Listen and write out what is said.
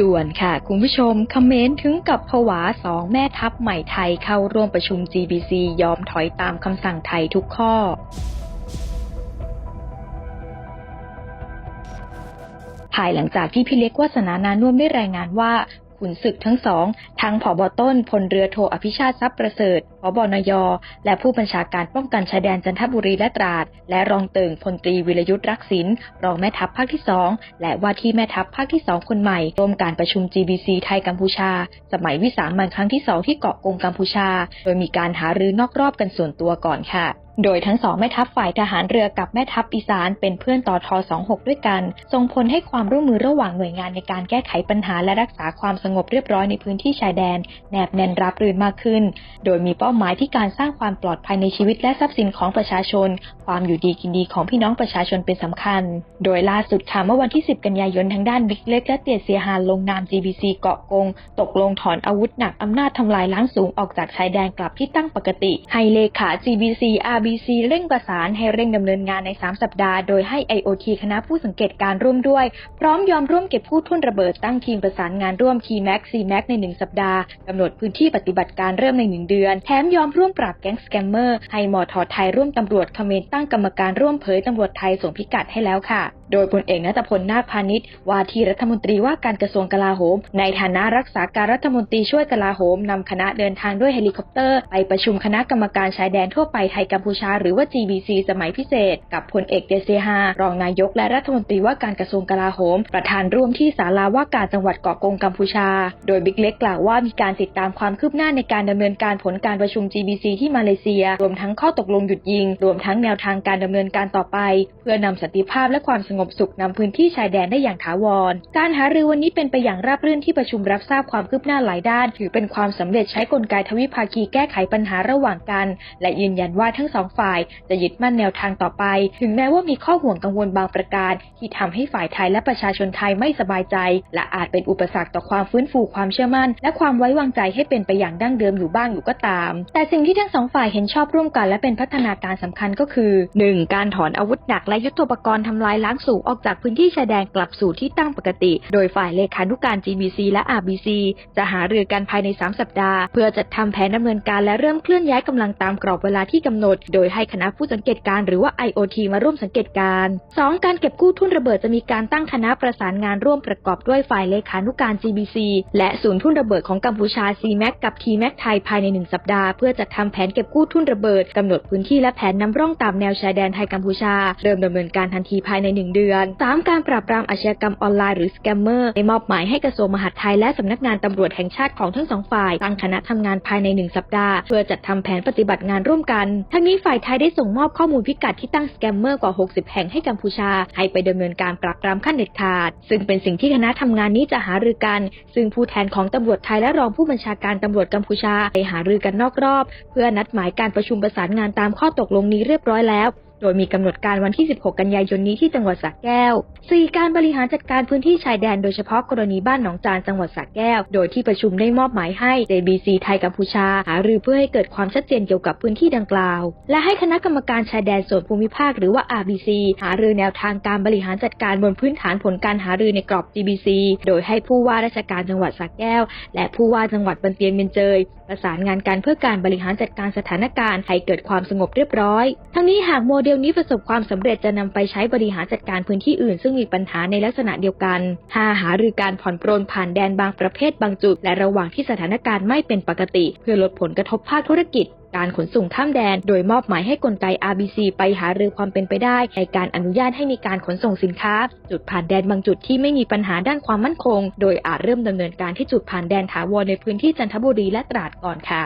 ด่วนค่ะ คุณผู้ชมคอมเมนต์ถึงกับผวาสองแม่ทัพใหม่ไทยเข้าร่วมประชุม GBC ยอมถอยตามคำสั่งไทยทุกข้อภายหลังจากที่พี่เล็กวาสนานานุ่มได้รายงานว่า ขุนศึกทั้งสอง ทั้งผบต้นพลเรือโทอภิชาติทรัพย์ประเสริฐผบนย และผู้บัญชาการป้องกันชายแดนจันทบุรีและตราด และรองเติงพลตรีวิรยุทธ์รักษินรองแม่ทัพภาคที่สองและว่าที่แม่ทัพภาคที่สองคนใหม่ร่วมการประชุม GBC ไทยกัมพูชา สมัยวิสามันครั้งที่สองที่เกาะกงกัมพูชา โดยมีการหารือนอกรอบกันส่วนตัวก่อนค่ะ โดยทั้งสองแม่ทัพฝ่ายทหารเรือกับแม่ทัพอีสานเป็นเพื่อนต่อทอ26 ด้วยกัน ส่งผลให้ความร่วมมือระหว่างหน่วยงานในการแก้ไขปัญหาและรักษาความสงบเรียบร้อยในพื้นที่ชายแดน แนบแน่นรับรื่นมากขึ้น โดยมีเป้าหมายที่การสร้างความปลอดภัยในชีวิตและทรัพย์สินของประชาชน ความอยู่ดีกินดีของพี่น้องประชาชนเป็นสำคัญ โดยล่าสุดค่ะเมื่อวันที่ 10 กันยายนทางด้านบิ๊กเล็กและเตียเสียหานลงนาม GBC เกาะกง ตกลงถอนอาวุธหนักอำนาจทำลายล้างสูงออกจากชายแดนกลับที่ตั้งปกติ ให้เลขา GBC RBC เร่งประสานให้เร่งดำเนินงานใน 3 สัปดาห์ โดยให้ IOT คณะผู้สังเกตการร่วมด้วย พร้อมยอมร่วมเก็บผู้ทุ่นระเบิดตั้งทีมประสานงานร่วม T-Max C-Max ใน 1 สัปดาห์กำหนดพื้นที่ปฏิบัติการเริ่มใน 1 เดือน แถมยอมร่วมปราบแก๊งสแกมเมอร์ ให้มอทอไทยร่วมตำรวจเขมรตั้งกรรมการร่วมเผยตำรวจไทยส่งพิกัดให้แล้วค่ะโดยพลเอกนัทพลนาคพาณิชย์ว่าที่รัฐมนตรีว่าการกระทรวงกลาโหม ในฐานะรักษาการรัฐมนตรีช่วยกลาโหมนำคณะเดินทางด้วยเฮลิคอปเตอร์ไปประชุมคณะกรรมการชายแดนทั่วไปไทยกัมพูชาหรือว่า GBC สมัยพิเศษ กับพลเอกเดเซฮารองนายกและรัฐมนตรีว่าการกระทรวงกลาโหม ประธานร่วมที่ศาลาว่าการจังหวัดเกาะกงกัมพูชา โดยบิ๊กเล็กกล่าวว่ามีการติดตามความคืบหน้าในการดำเนินการผลการประชุม GBC ที่มาเลเซีย รวมทั้งข้อตกลงหยุดยิง รวมทั้งแนวทางการดำเนินการต่อไป เพื่อนำสันติภาพและความสงบสุขนำพื้นที่ชายแดนได้อย่างถาวร การหารือวันนี้เป็นไปอย่างราบรื่นที่ประชุมรับทราบความคืบหน้าหลายด้าน ถือเป็นความสำเร็จใช้กลไกทวิภาคีแก้ไขปัญหาระหว่างกัน และยืนยันว่าทั้งสองฝ่าย จะยึดมั่นแนวทางต่อไป ถึงแม้ว่ามีข้อห่วงกังวลบางประการ ที่ทำให้ฝ่ายไทยและประชาชนไทยไม่สบายใจ และอาจเป็นอุปสรรคต่อความฟื้นฟูความเชื่อมั่น และความไว้วางใจให้เป็นไปอย่างดั้งเดิมอยู่บ้างอยู่ก็ตาม แต่สิ่งที่ทั้งสองฝ่ายเห็นชอบร่วมกันและเป็นพัฒนาการสำคัญก็คือ 1. การถอนอาวุธหนักและยุทโธปกรณ์ทำลายล้างสูงออกจากพื้นที่ชายแดนกลับสู่ที่ตั้งปกติ โดยฝ่ายเลขานุการ GBC และ RBC จะหารือกันภายใน 3 สัปดาห์ เพื่อจัดทำแผนดำเนินการและเริ่มเคลื่อนย้ายกำลังตามกรอบเวลาที่กำหนด โดยให้คณะผู้สังเกตการหรือว่า IOT มาร่วมสังเกตการ 2. การเก็บกู้ทุนระเบิดจะมีการตั้งคณะประสานงานร่วมประกอบด้วยฝ่ายเลขานุการ GBC และศูนย์ทุนระเบิดของกัมพูชา CMAC กับ TMAC ไทยภายใน 1 สัปดาห์ เพื่อจัดทำแผนเก็บกู้ทุนระเบิดกำหนดพื้นที่และแผนนำร่องตามแนวชายแดนไทยกัมพูชาเริ่มดำเนินการทันทีภายใน1เดือน 3. การปราบปรามอาชญากรรมออนไลน์หรือสแกมเมอร์ได้มอบหมายให้กระทรวงมหาดไทยและสำนักงานตำรวจแห่งชาติของทั้งสองฝ่ายตั้งคณะทำงานภายใน 1 สัปดาห์ เพื่อจัดทำแผนปฏิบัติงานร่วมกัน ทั้งนี้ฝ่ายไทยได้ส่งมอบข้อมูลพิกัดที่ตั้งสแกมเมอร์กว่า 60 แห่งให้กัมพูชา ให้ไปดำเนินการปราบปรามขั้นเด็ดขาด ซึ่งเป็นสิ่งที่คณะทำงานนี้จะหารือกัน ซึ่งผู้แทนของตำรวจไทยและรองผู้บัญชาการตำรวจกัมพูชาได้หารือกันนอกรอบ เพื่อนัดหมายการประชุมประสานงานตามข้อตกลงนี้เรียบร้อยแล้ว ดยมีกำหนดการวันที่ 16 กันยายนนี้ที่จังหวัดสระแก้ว 4. การบริหารจัดการพื้นที่ชายแดนโดยเฉพาะกรณีบ้านหนองจานจังหวัดสระแก้ว โดยที่ประชุมได้มอบหมายให้ JBC ไทยกัมพูชา หารือเพื่อให้เกิดความชัดเจนเกี่ยวกับพื้นที่ดังกล่าว และให้คณะกรรมการชายแดนส่วนภูมิภาคหรือว่า RBC หารือแนวทางการบริหารจัดการบนพื้นฐานผลการหารือในกรอบ GBC โดยให้ผู้ว่าราชการจังหวัดสระแก้ว และผู้ว่าจังหวัดบันเตียนเมียนเจยประสานงานกันเพื่อการบริหารจัดการสถานการณ์ให้เกิดความสงบเรียบร้อย ทั้งนี้หากโมเดลนี้ประสบความสำเร็จจะนำไปใช้บริหารจัดการพื้นที่อื่น ซึ่งมีปัญหาในลักษณะเดียวกัน 5. หารือการผ่อนปรนผ่านแดนบางประเภทบางจุด และระหว่างที่สถานการณ์ไม่เป็นปกติ เพื่อลดผลกระทบภาคธุรกิจการขนส่งข้ามแดน โดยมอบหมายให้กลไก RBC ไปหารือความเป็นไปได้ ในการอนุญาตให้มีการขนส่งสินค้า จุดผ่านแดนบางจุดที่ไม่มีปัญหาด้านความมั่นคง โดยอาจเริ่มดำเนินการที่จุดผ่านแดนถาวรในพื้นที่จันทบุรีและตราดก่อนค่ะ